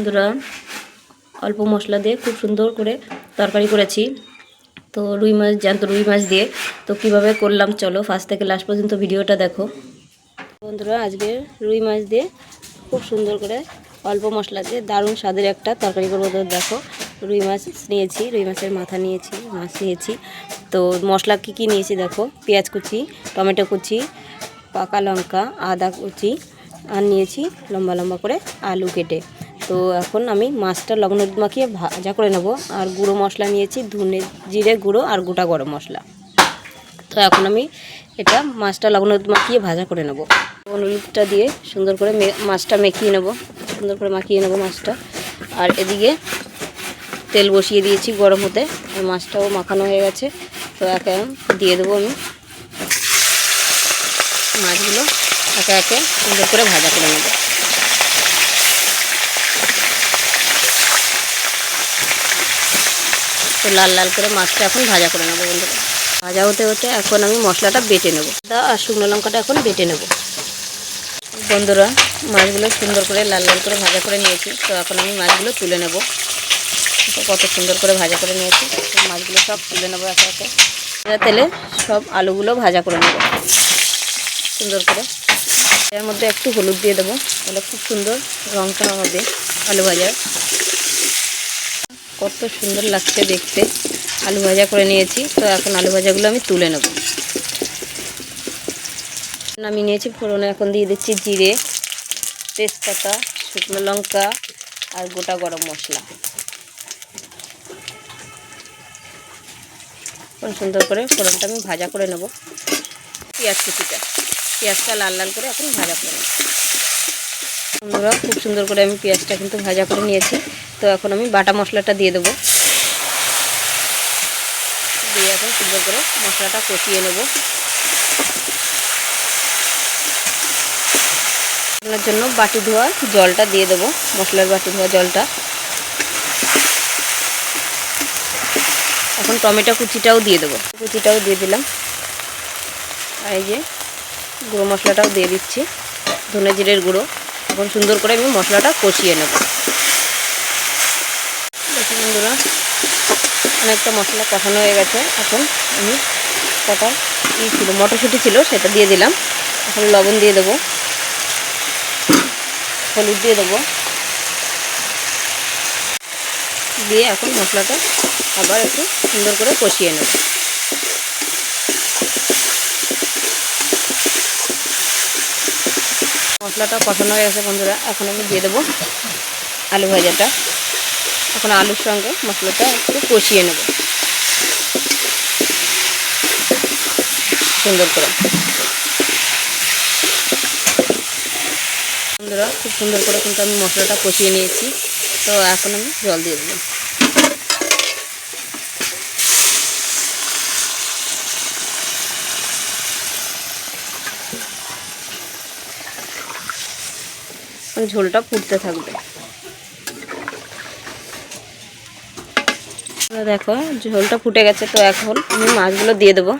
বন্ধুরা, অল্প মশলা দিয়ে খুব সুন্দর করে তরকারি করেছি। তো রুই মাছ, জ্যান্ত রুই মাছ দিয়ে। তো কীভাবে করলাম, চলো ফার্স্ট থেকে লাস্ট পর্যন্ত ভিডিওটা দেখো। বন্ধুরা, আজকে রুই মাছ দিয়ে খুব সুন্দর করে অল্প মশলা দিয়ে দারুণ স্বাদের একটা তরকারি করব। তো দেখো, রুই মাছ নিয়েছি, রুই মাছের মাথা নিয়েছি, মাছ নিয়েছি। তো মশলা কী কী নিয়েছি দেখো, পেঁয়াজ কুচি, টমেটো কুচি, পাকা লঙ্কা, আদা কুচি, আর নিয়েছি লম্বা লম্বা করে আলু কেটে। তো এখন আমি মাছটা লবণ হলুদ মাখিয়ে ভাজা করে নেব। আর গুঁড়ো মশলা নিয়েছি, ধনে জিরে গুঁড়ো আর গোটা গরম মশলা। তো এখন আমি এটা মাছটা লবণ হলুদ মাখিয়ে ভাজা করে নেব। লবণ হলুদটা দিয়ে সুন্দর করে মাছটা মেখিয়ে নেব। সুন্দর করে মাখিয়ে নেব মাছটা। আর এদিকে তেল বসিয়ে দিয়েছি গরম হতে। মাছটাও মাখানো হয়ে গেছে। তো একে দিয়ে দেবো আমি। মাছগুলো একে একে সুন্দর করে ভাজা করে নেব। তো লাল লাল করে মাছটা এখন ভাজা করে নেব বন্ধুরা। ভাজা হতে হতে এখন আমি মশলাটা বেটে নেব। আদা আর শুকনো লঙ্কাটা এখন বেটে নেব। বন্ধুরা, মাছগুলো সুন্দর করে লাল লাল করে ভাজা করে নিয়েছি। তো এখন আমি মাছগুলো তুলে নেব। কত সুন্দর করে ভাজা করে নিয়েছি। মাছগুলো সব তুলে নেব একে তেলে সব আলুগুলো ভাজা করে নেব। সুন্দর করে। এর মধ্যে একটু হলুদ দিয়ে দেবো। তাহলে খুব সুন্দর রঙটা হবে আলু ভাজার। কত সুন্দর লাগছে দেখতে। আলু ভাজা করে নিয়েছি, তো এখন আলু ভাজাগুলো আমি তুলে নেব। আমি নিয়েছি ফোড়নে, এখন দিয়ে দিচ্ছি জিরে, তেজপাতা, শুকনো লঙ্কা আর গোটা গরম মশলা। সুন্দর করে ফোড়নটা আমি ভাজা করে নেব। পেঁয়াজ কুচিটা, পেঁয়াজটা লাল লাল করে এখন ভাজা করে নেব। খুব সুন্দর করে আমি পেঁয়াজটা কিন্তু ভাজা করে নিয়েছি। তো এখন আমি বাটা মশলাটা দিয়ে দেবো। দিয়ে এখন সুন্দর করে মশলাটা কষিয়ে নেব। আপনার জন্য বাটি ধোয়া জলটা দিয়ে দেবো, মশলার বাটি ধোয়া জলটা। এখন টমেটো কুচিটাও দিয়ে দেবো। কুচিটাও দিয়ে দিলাম। আর এই যে গুঁড়ো মশলাটাও দিয়ে দিচ্ছি, ধনে জিরের গুঁড়ো। এখন সুন্দর করে আমি মশলাটা কষিয়ে নেব দেখুন বন্ধুরা অনেকটা মশলা কষানো হয়ে গেছে। এখন আমি কটা ই ছিল, মটরশুঁটি ছিল, সেটা দিয়ে দিলাম। এখন লবণ দিয়ে দেবো। হলুদ দিয়ে দেবো। দিয়ে এখন মশলাটা আবার একটু সুন্দর করে কষিয়ে নেব। মশলাটা কষানো হয়ে গেছে বন্ধুরা, এখন আমি দিয়ে দেবো আলু ভাজাটা। এখন আলুর সঙ্গে মশলাটা একটু কষিয়ে নেব। সুন্দর করে। খুব সুন্দর করে কিন্তু আমি মশলাটা কষিয়ে নিয়েছি। তো এখন আমি জল দিয়ে দেবো। ঝোলটা ফুটতে থাকবে। তোমরা দেখো, ঝোলটা ফুটে গেছে তো এখন আমি মাছগুলো দিয়ে দেবো।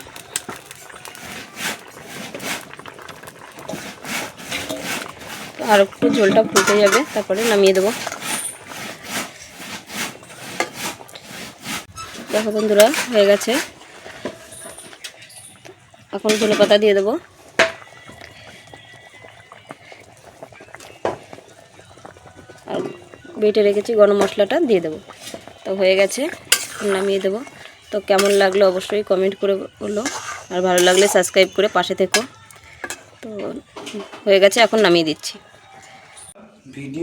আর একটু ঝোলটা ফুটে যাবে, তারপরে নামিয়ে দেবো। দেখো বন্ধুরা, হয়ে গেছে। এখন ধনে পাতা দিয়ে দেবো। আর বেটে রেখেছি গরম মশলাটা, দিয়ে দেবো। তো হয়ে গেছে। নামিয়ে দেবো। তো কেমন লাগল অবশ্যই কমেন্ট করে বলো। আর ভালো লাগলে সাবস্ক্রাইব করে পাশে থেকো। তো হয়ে গেছে, এখন নামিয়ে দিচ্ছি। ভিডিও